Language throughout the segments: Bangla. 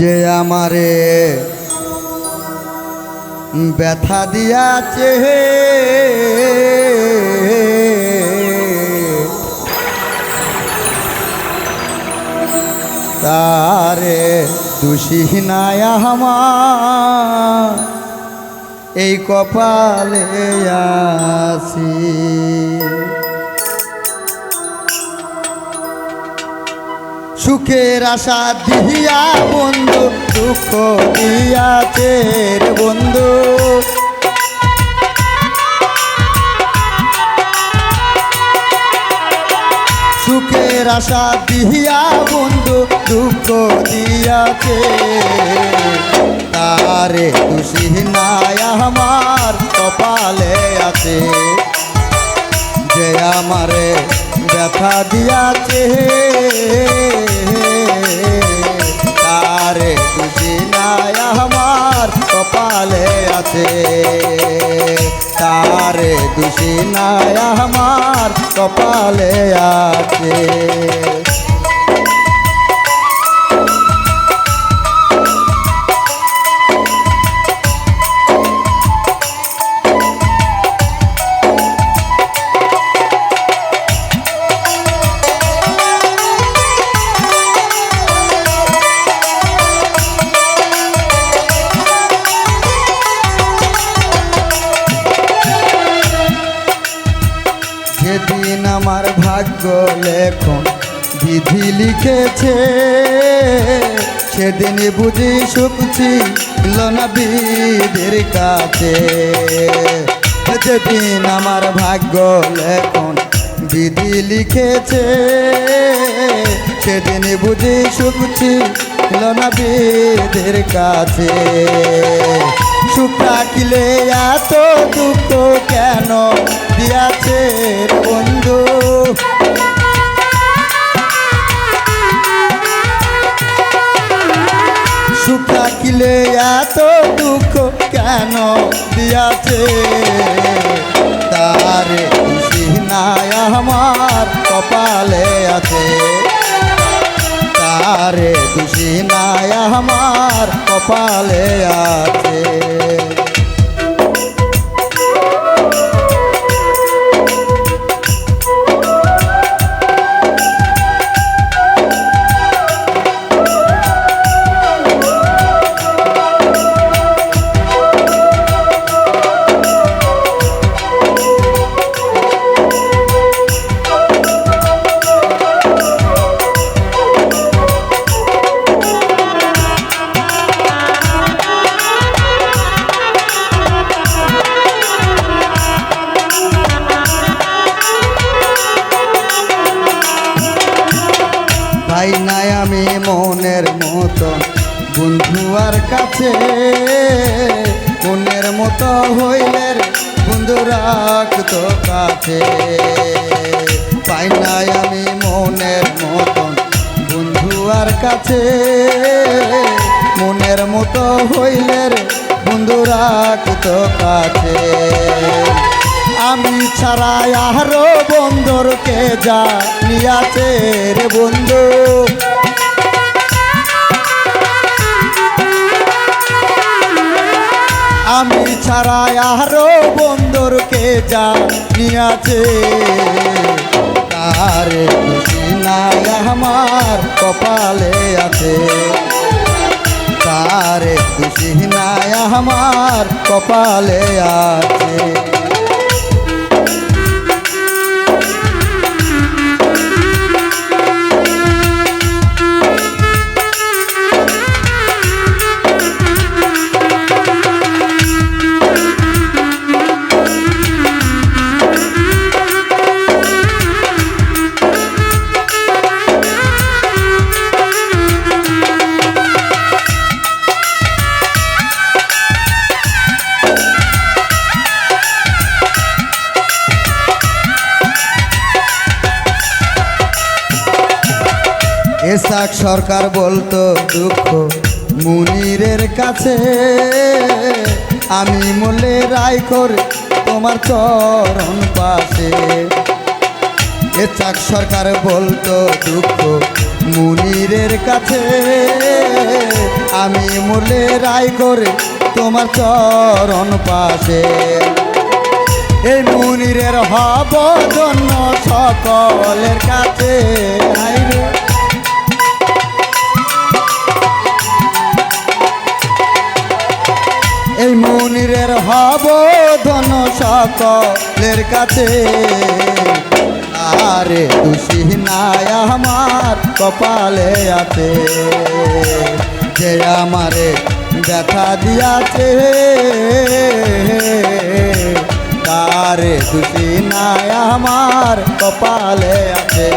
যে আমারে ব্যথা দিয়াছে তারে দোষী নাই আমার এই কপালে আসি সুখের আশা দিয়া বন্ধু, দুঃখ দিয়াছে রে বন্ধু। সুখের আশা দিয়া বন্ধু, দুঃখ দিয়াছে তারে খুশি নাই আমার কপালে আছে। যে আমারে ব্যথা দিয়াছে। তারে খুশি নাই আমার কপালে আছে। তারে খুশি নাই আমার কপালে আছে। ভাগ্য লেখন বিধি লিখেছে, সেদিন বুঝি সুখ ছিল কাছে। যেদিন আমার ভাগ্য লেখন বিধি লিখেছে, সেদিন বুঝি সুখ ছিল কাছে। সুখ রাখিলে এত দুঃখ কেন দিয়াছে বন্ধু? রাখিলে এত দুঃখ কেন দিয়াছে? তার নাই আমার কপালে আছে। তারে নাই আমার কপালে আছে। পাই নাই আমি মনের মতো। বন্ধু আর কাছে মনের মতো হইলে বন্ধু রাখতো কাছে। পাই নাই আমি মনের মতন বন্ধু আর কাছে মনের মতো হইলে বন্ধু রাখতো কাছে। আমি ছাড়া আরও বন্ধুরকে যা নিয়াছে রে বন্ধু? আমি ছাড়া আরও বন্ধুরকে যা নিয়াছে তারে নাই আমার কপালে আছে। তারে খুশি নাই আমার কপালে আছে। এসাক সরকার বলতো দুঃখ। মুনিরের কাছে আমি মলে রায় করে তোমার চরণ পাশে। এ চাক সরকার বলতো দুঃখ। মুনিরের কাছে আমি মরলে রায় করে তোমার চরণ পাশে। এই মুনিরের হব জন্য সকলের কাছে। আইরে মনিরের হব ধন সকলের কাছে। আরে দুষি নাই আমার কপালে আছে। যে আমারে দেখা দিয়াছে, তারে দুষি নাই আমার কপালে আছে।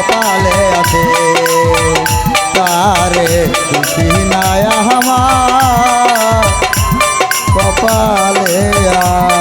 কপালে আছে। তারে খুশি নায়া কপালে আ